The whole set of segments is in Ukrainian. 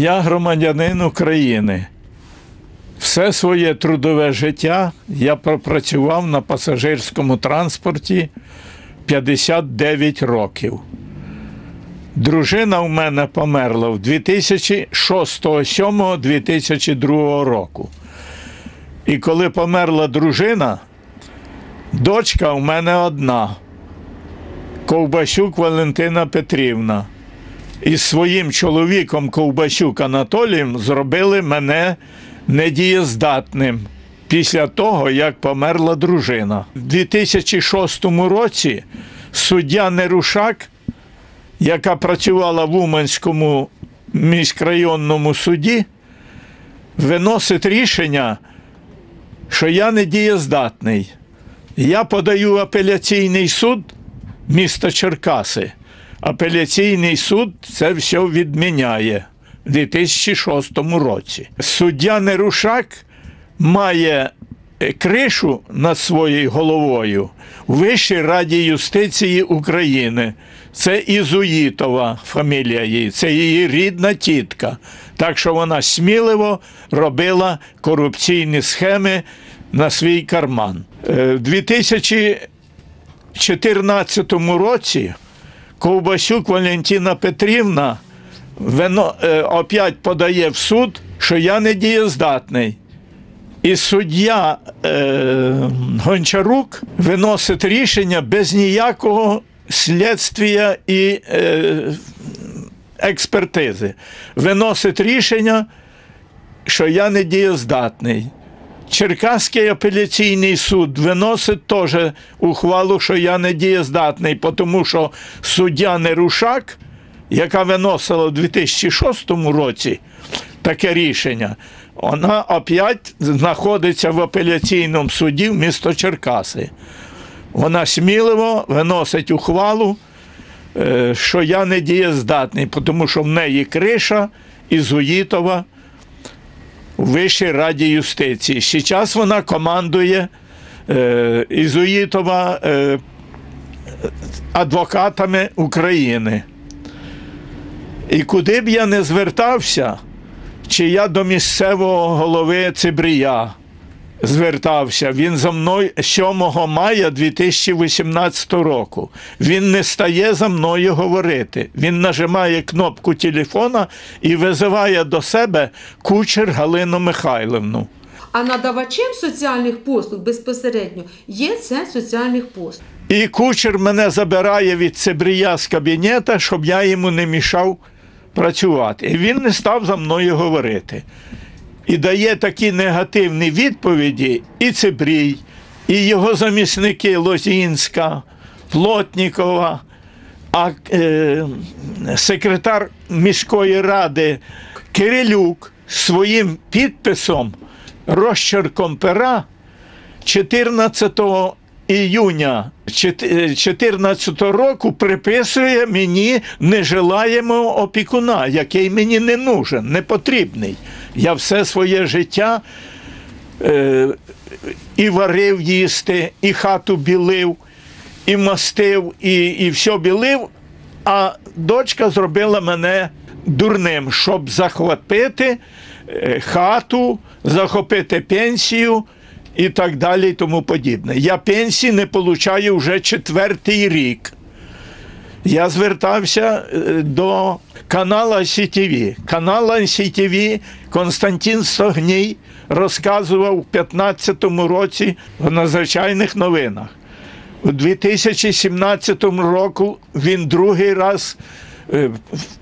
Я громадянин України. Все своє трудове життя я пропрацював на пасажирському транспорті 59 років. Дружина в мене померла в 2006-2007-2002 року. І коли померла дружина, дочка в мене одна Ковбасюк Валентина Петрівна. Із своїм чоловіком Ковбасюк Анатолієм зробили мене недієздатним після того, як померла дружина. У 2006 році суддя Нерушак, яка працювала в Уманському міськрайонному суді, виносить рішення, що я недієздатний. Я подаю апеляційний суд міста Черкаси. Апеляційний суд це все відміняє у 2006 році. Суддя Нерушак має е, кришу над своєю головою у Вищій раді юстиції України. Це Ізуїтова фамілія її, це її рідна тітка. Так що вона сміливо робила корупційні схеми на свій карман. Е, В 2014 році Ковбасюк Валентина Петрівна вино, е, опять подає в суд, що я недієздатний. І суддя е, Гончарук виносить рішення без ніякого слідства і е, експертизи. Виносить рішення, що я недієздатний. Черкаський апеляційний суд виносить теж ухвалу, що я недієздатний, тому що суддя Нерушак, яка виносила у 2006 році таке рішення, вона опять знаходиться в апеляційному суді в місто Черкаси. Вона сміливо виносить ухвалу, е, що я недієздатний, тому що в неї криша Ізуїтова у Вищій раді юстиції. Зараз вона командує е, Ізуїтова е, адвокатами України. І куди б я не звертався, чи я до місцевого голови Цибрія звертався, він за мною 7 мая 2018 року. Він не стає за мною говорити. Він нажимає кнопку телефона і визиває до себе кучер Галину Михайлівну. А надавачем соціальних послуг безпосередньо є це соціальних послуг. І кучер мене забирає від Цибрія з кабінета, щоб я йому не мішав працювати. І він не став за мною говорити. І дає такі негативні відповіді і Цибрій, і його замісники Лозінська, Плотнікова, а е, секретар міської ради Кирилюк своїм підписом, розчерком пера 14 іюня 2014 року приписує мені нежелаємого опікуна, який мені не нужен, не потрібний. Я все своє життя е, і варив їсти, і хату білив, і мастив, і, і все білив. А дочка зробила мене дурним, щоб захопити е, хату, захопити пенсію і так далі, і тому подібне. Я пенсії не получаю вже четвертий рік. Я звертався е, до каналу CTV. Канал CTV Константин Стогній розказував у 2015 році в надзвичайних новинах. У 2017 року він другий раз е,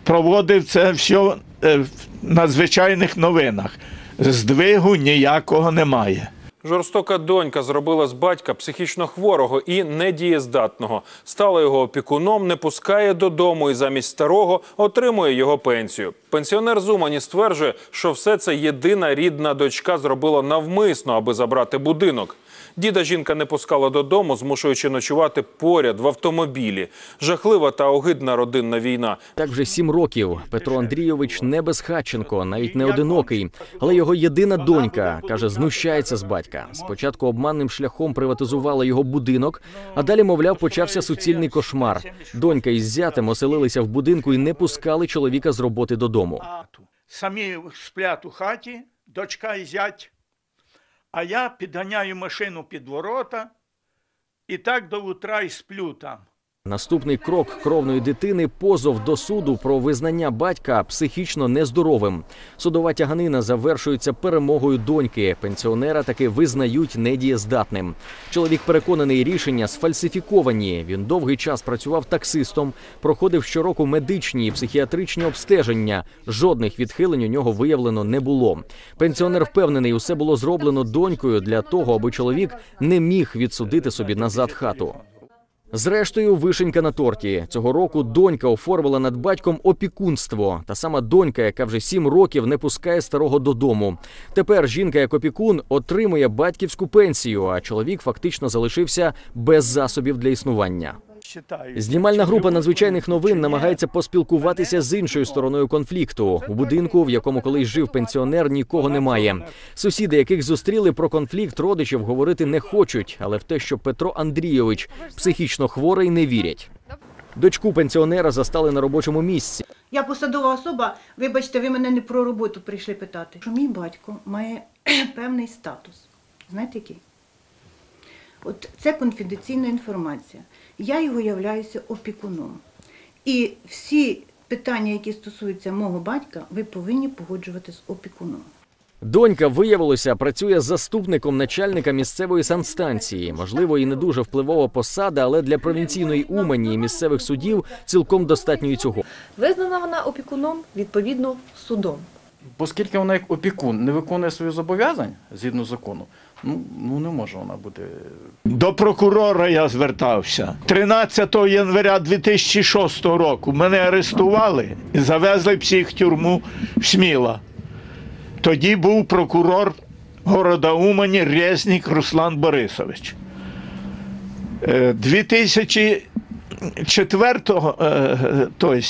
проводив це все в надзвичайних новинах. Здвигу ніякого немає. Жорстока донька зробила з батька психічно хворого і недієздатного. Стала його опікуном, не пускає додому і замість старого отримує його пенсію. Пенсіонер з Умані стверджує, що все це єдина рідна дочка зробила навмисно, аби забрати будинок. Діда жінка не пускала додому, змушуючи ночувати поряд в автомобілі. Жахлива та огидна родинна війна. Так вже сім років. Петро Андрійович не безхатченко, навіть не одинокий. Але його єдина донька каже, знущається з батька. Спочатку обманним шляхом приватизувала його будинок, а далі, мовляв, почався суцільний кошмар. Донька із зятем оселилися в будинку і не пускали чоловіка з роботи додому. самі сплять у хаті, дочка і зять, а я підганяю машину під ворота і так до утра і сплю там. Наступний крок кровної дитини позов до суду про визнання батька психічно нездоровим. Судова тяганина завершується перемогою доньки. Пенсіонера таки визнають недієздатним. Чоловік переконаний, рішення сфальсифіковані. Він довгий час працював таксистом, проходив щороку медичні і психіатричні обстеження. Жодних відхилень у нього виявлено не було. Пенсіонер впевнений, усе було зроблено донькою для того, аби чоловік не міг відсудити собі назад хату. Зрештою, вишенька на торті цього року донька оформила над батьком опікунство. Та сама донька, яка вже сім років не пускає старого додому. Тепер жінка, як опікун, отримує батьківську пенсію, а чоловік фактично залишився без засобів для існування. Знімальна група надзвичайних новин намагається поспілкуватися з іншою стороною конфлікту. У будинку, в якому колись жив пенсіонер, нікого немає. Сусіди, яких зустріли про конфлікт родичів, говорити не хочуть, але в те, що Петро Андрійович психічно хворий, не вірять. Дочку пенсіонера застали на робочому місці. Я посадова особа, вибачте, ви мене не про роботу прийшли питати. Що мій батько має певний статус. Знаєте який? От це конфіденційна інформація. Я його являюся опікуном. І всі питання, які стосуються мого батька, ви повинні погоджувати з опікуном. Донька виявилося, працює заступником начальника місцевої санстанції. Можливо, і не дуже впливова посада, але для провінційної умані і місцевих судів цілком достатньо і цього. Визнана вона опікуном відповідно судом. Оскільки вона як опікун не виконує свої зобов'язань згідно закону, ну, ну не може вона бути. До прокурора я звертався. 13 января 2006 року мене арестували і завезли всіх в психтюрму в Сміла. Тоді був прокурор города Умані Резнік Руслан Борисович. Е, 2004 е, тобто,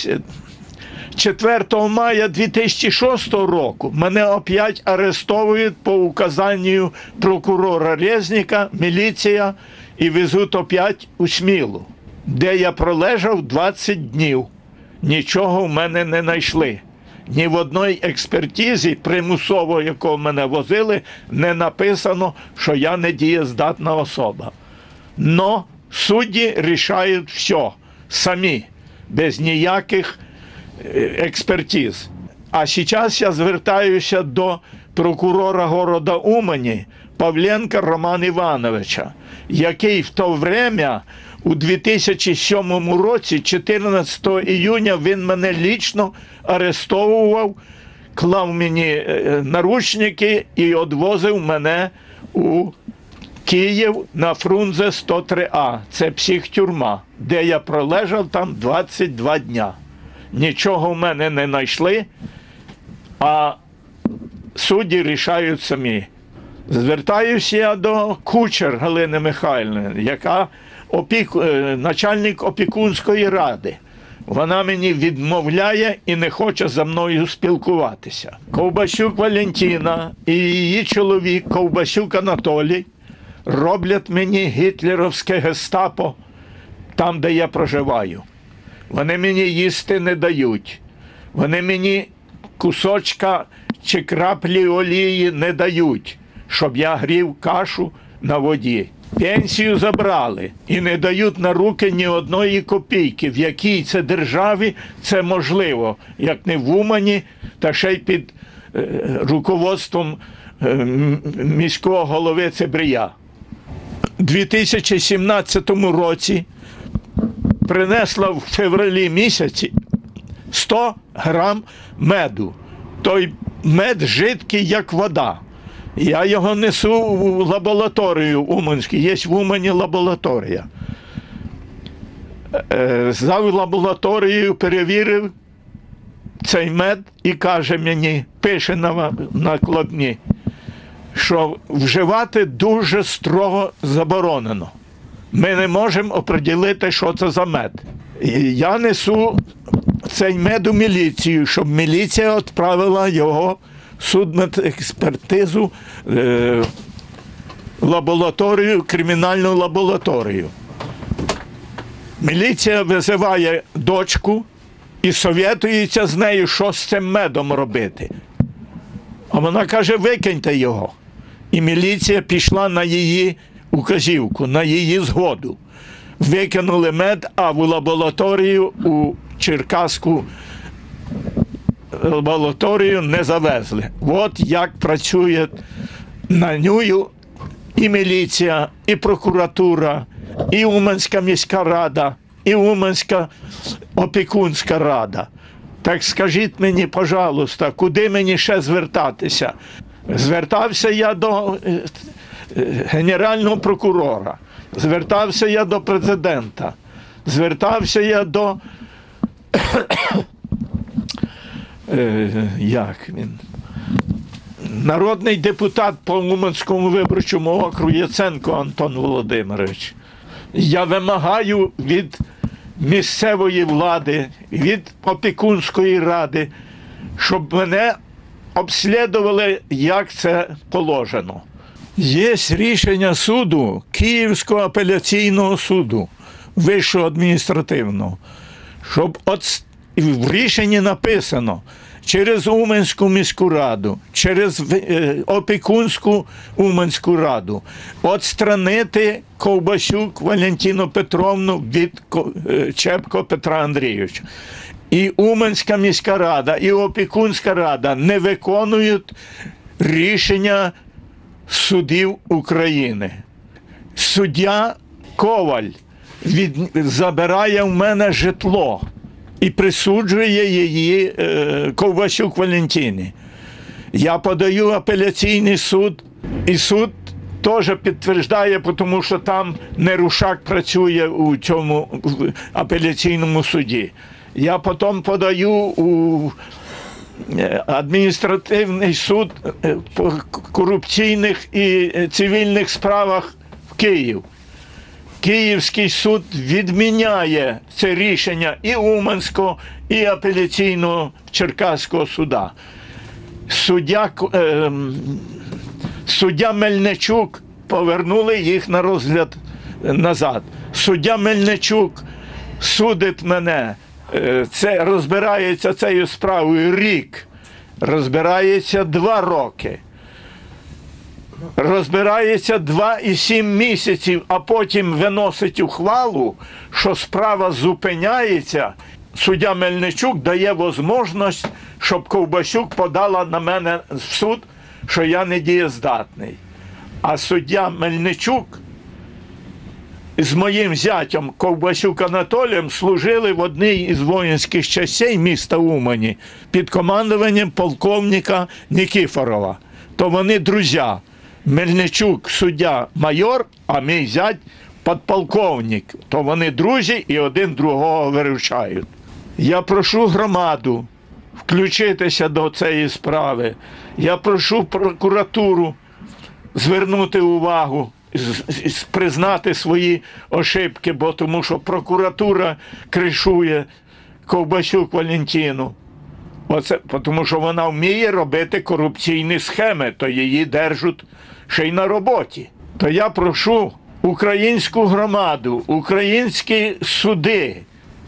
4 мая 2006 року мене опять арестовують по указанню прокурора Резніка, міліція і везуть опять у Смілу, де я пролежав 20 днів. Нічого в мене не знайшли. Ні в одній експертизі, примусово, якого мене возили, не написано, що я не дієздатна особа. Но судді рішають все самі, без ніяких експертиз. А зараз я звертаюся до прокурора города Умані Павленка Романа Івановича, який в то время у 2007 році, 14 іюня, він мене лічно арестовував, клав мені е, наручники і відвозив мене у Київ на Фрунзе 103А. Це психтюрма, де я пролежав там 22 дня. Нічого в мене не знайшли, а судді рішають самі. Звертаюся я до кучер Галини Михайлівни, яка опік... е, начальник опікунської ради. Вона мені відмовляє і не хоче за мною спілкуватися. Ковбасюк Валентина і її чоловік Ковбасюк Анатолій роблять мені гітлерівське гестапо там, де я проживаю. Вони мені їсти не дають. Вони мені кусочка чи краплі олії не дають, щоб я грів кашу на воді. Пенсію забрали і не дають на руки ні одної копійки. В якій це державі це можливо, як не в Умані, та ще й під е, руководством е, міського голови Цебрія. У 2017 році принесла в февралі місяці 100 грам меду. Той мед жидкий, як вода. Я його несу в лабораторію Уманську. Є в Умані лабораторія. Е, Здав лабораторію, перевірив цей мед і каже мені, пише на накладні, що вживати дуже строго заборонено. Ми не можемо оприділити, що це за мед. Я несу цей мед у міліцію, щоб міліція відправила його в судмедекспертизу е, лабораторію, кримінальну лабораторію. Міліція визиває дочку і совєтується з нею, що з цим медом робити. А вона каже: викиньте його. І міліція пішла на її указівку, на її згоду. Викинули мед, а в лабораторію у Черкаську лабораторію не завезли. От як працює на нього і міліція, і прокуратура, і Уманська міська рада, і Уманська опікунська рада. Так скажіть мені, пожалуйста, куди мені ще звертатися? Звертався я до е, е, генерального прокурора, звертався я до президента, звертався я до. Е, як він? Народний депутат по Уманському виборчому округу Яценко Антон Володимирович. Я вимагаю від місцевої влади, від опікунської ради, щоб мене обслідували, як це положено. Є рішення суду Київського апеляційного суду, Вищого адміністративного, щоб от в рішенні написано через Уманську міську раду, через е, опікунську Уманську раду, отстранити Ковбасюк Валентину Петровну від е, Чепко Петра Андрійовича. І Уманська міська рада, і опікунська рада не виконують рішення судів України. Суддя Коваль від, забирає в мене житло і присуджує її е, Ковбасюк Валентині. Я подаю апеляційний суд, і суд теж підтверждає, тому що там Нерушак працює у цьому апеляційному суді. Я потім подаю у адміністративний суд е, по корупційних і е, цивільних справах в Київ. Київський суд відміняє це рішення і Уманського, і апеляційного Черкаського суда. Суддя, ем, суддя Мельничук повернули їх на розгляд назад. Суддя Мельничук судить мене. Е, Це розбирається цією справою рік, розбирається два роки розбирається 2 і 7 місяців, а потім виносить ухвалу, що справа зупиняється. Суддя Мельничук дає можливість, щоб Ковбасюк подала на мене в суд, що я не дієздатний. А суддя Мельничук з моїм зятем Ковбасюк Анатолієм служили в одній із воїнських частей міста Умані під командуванням полковника Нікіфорова. То вони друзі. Мельничук суддя майор, а мій зять подполковник. То вони друзі і один другого виручають. Я прошу громаду включитися до цієї справи. Я прошу прокуратуру звернути увагу, признати свої ошибки, бо тому що прокуратура кришує Ковбасюк Валентину. Оце, тому що вона вміє робити корупційні схеми, то її держать ще й на роботі. То я прошу українську громаду, українські суди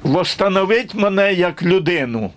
восстановити мене як людину.